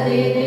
देवी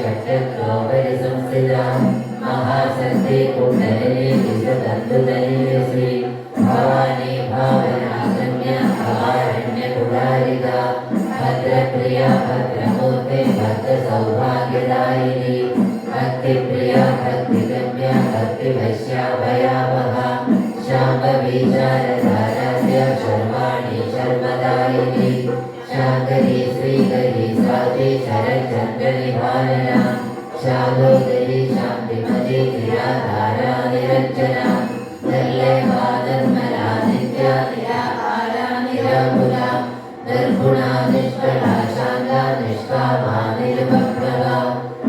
षट्चक्रोपरिसंस्थिताम् महाशक्ति कुण्डलिनी विश्वतन्तुतैर्यसि भवानी भावनागम्य अवारण्यकुडारिता भद्रप्रिया भद्रमूर्ते भद्रसौभाग्यदायिनी भक्तिप्रिया भक्तिगम्या भक्तिभश्याभयावः शाम्बबीचारधाराद्य शर्माणि शर्मदायिनी शाकरी साधी शरच्चन्द्रनिभानना शालोदरी शान्तिमती क्रियाधारा निरञ्जना निर्लेपा निर्मला नित्या निराहारा निराकुला निर्गुणा निष्कला शान्ता निष्कामा निर्वप्रभा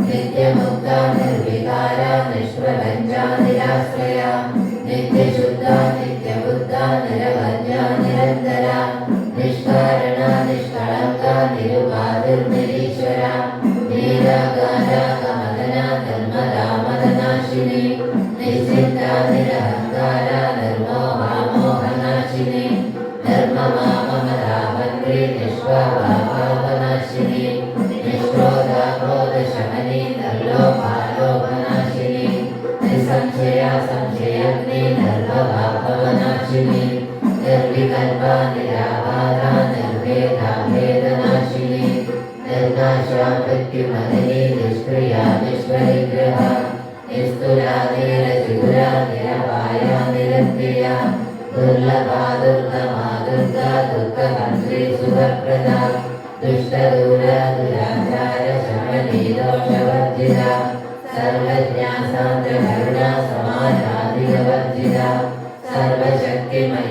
नित्यमुक्ता निर्विकारा निष्प्रपञ्चा निराश्रया नित्यशुद्धा नित्यबुद्धा निरवध्या निरन्तरा പ്രത്യുമതനെ നിഷ്ക്രിയാതിഷ്വരിഗ്രഹ നിസ്തുരാതിരസിപുരാതിരവായാ നിരസ്ത്രിയ ദുർലഭാ ദുർഗമാ Durga ദുഃഖകർത്തി സുഖപ്രദ ദുഷ്ടദൂര ദുരാചാര ശമനീ ദോഷവർജിത സർവജ്ഞാസാന്ദ്രകരുണാ സമാജാതികവർജിത സർവശക്തിമയ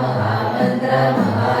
Hare Mahara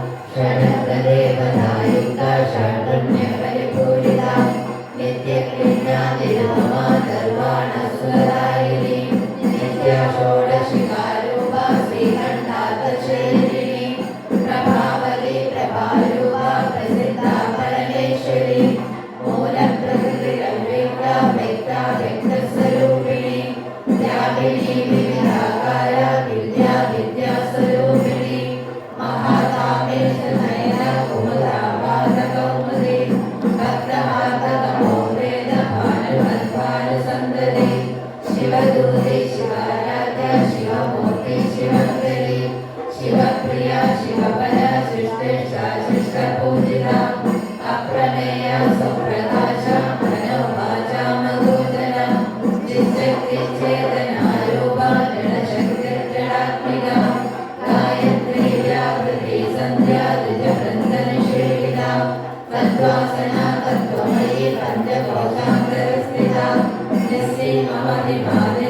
ശരണേവായുക്ത Hare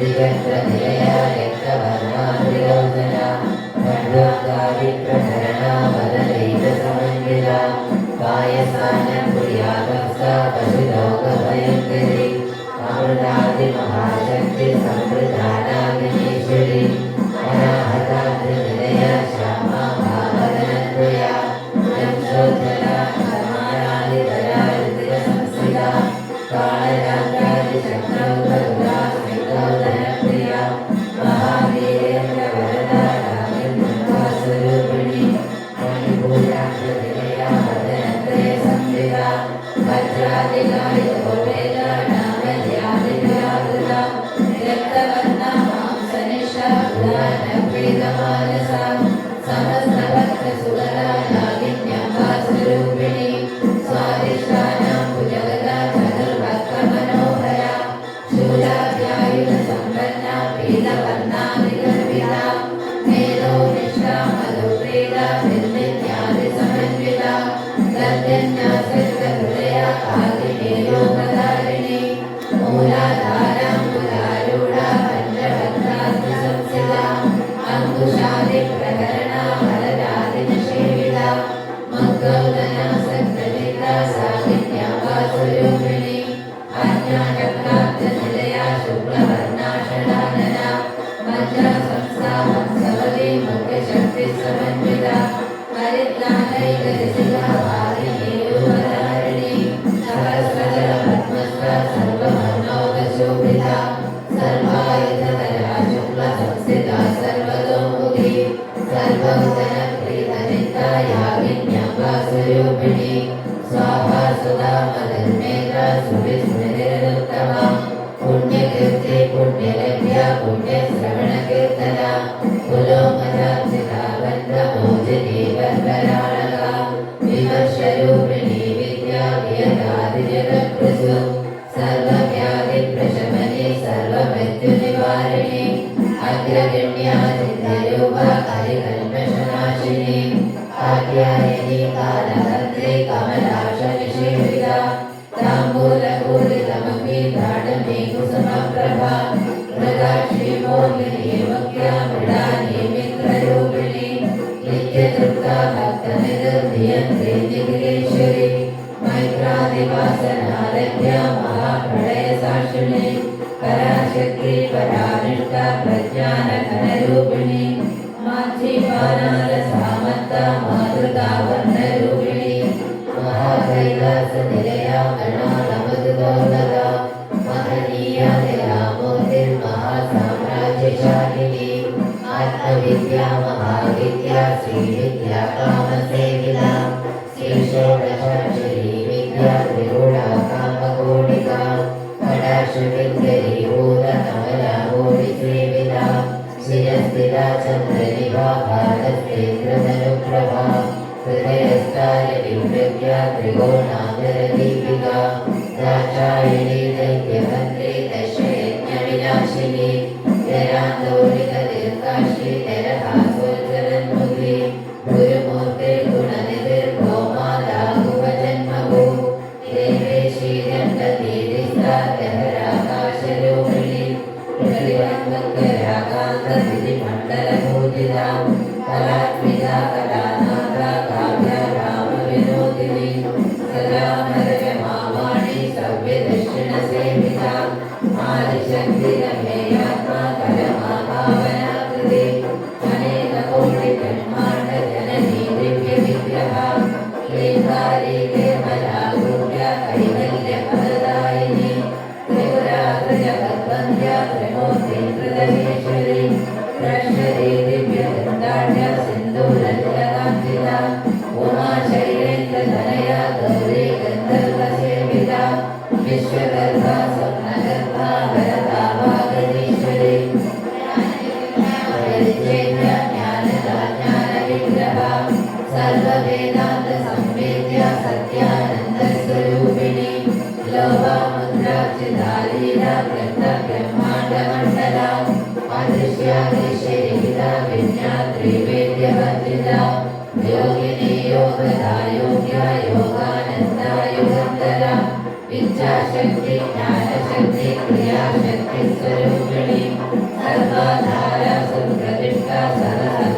दिव्यप्रदेया रक्तवर्णाभिलोचना खण्डाकारिप्रकरणा वदरहितसमन्विता पायसानपुर्याभक्सा पशुलोकभयङ्करी अमृतादिमहाशक्तिसम വിദ്യാവിശാലിനി ആത്മവിദ്യ മഹാവിദ്യ ശ്രീവിദ്യ കാമസേവിത. ശ്രീ ഷോഡശാക്ഷരി വിദ്യ നിഗൂഢ കാമകോടിക കടാശുവിദ്യരി ഭൂതകമലാമൂടി സേവിത ശിരസ്ഥിത ചന്ദ്രനിഭ ഭാരതേന്ദ്രനുപ്രഭ ഹൃദയസ്ഥായ വിഭ്യ ത്രികോണാന്തരദീപിക. ദാക്ഷായണീ ദൈത്യഹൻ रागान्त विधि मण्डलभूतिदा कलात्मिका कला വിദ്യാശക്തി ജ്ഞാനശക്തി ക്രിയാശക്തി സ്വരൂപിണി സർവധാര സുപ്രതിഷ്ഠ സദഹ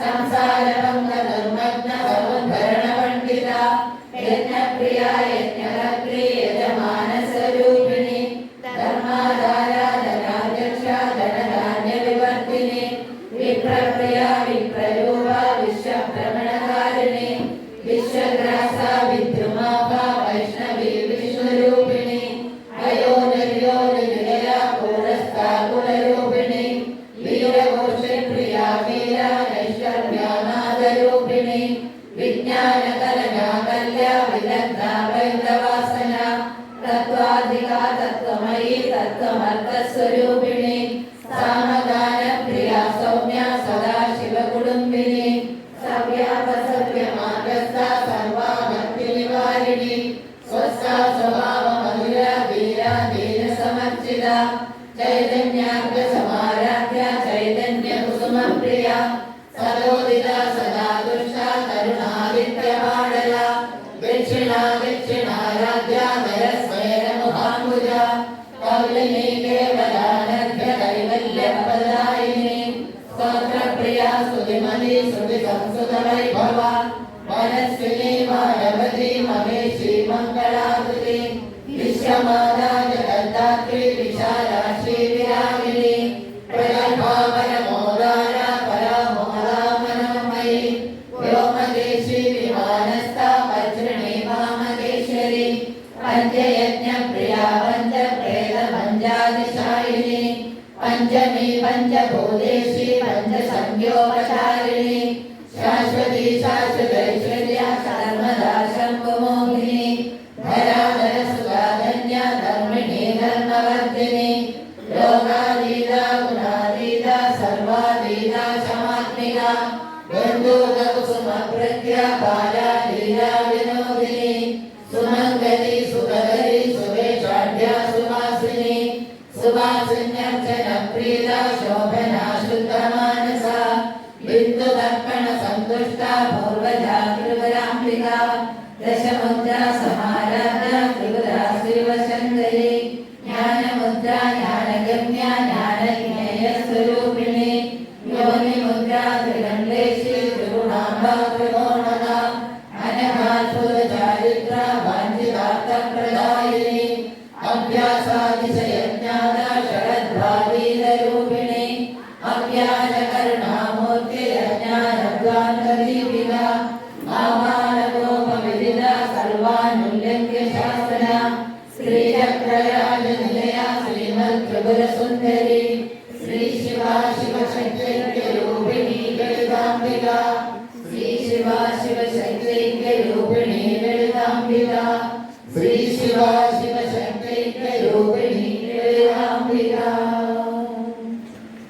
ಸಂಸಾರ पञ्चयज्ञप्रिया पञ्चप्रेतपञ्चादिशायिनी पञ्चमी पञ्चभूतेशी पञ्चसंयोपचारिणी शाश्वती शाश्वती ज्ञानगम्याना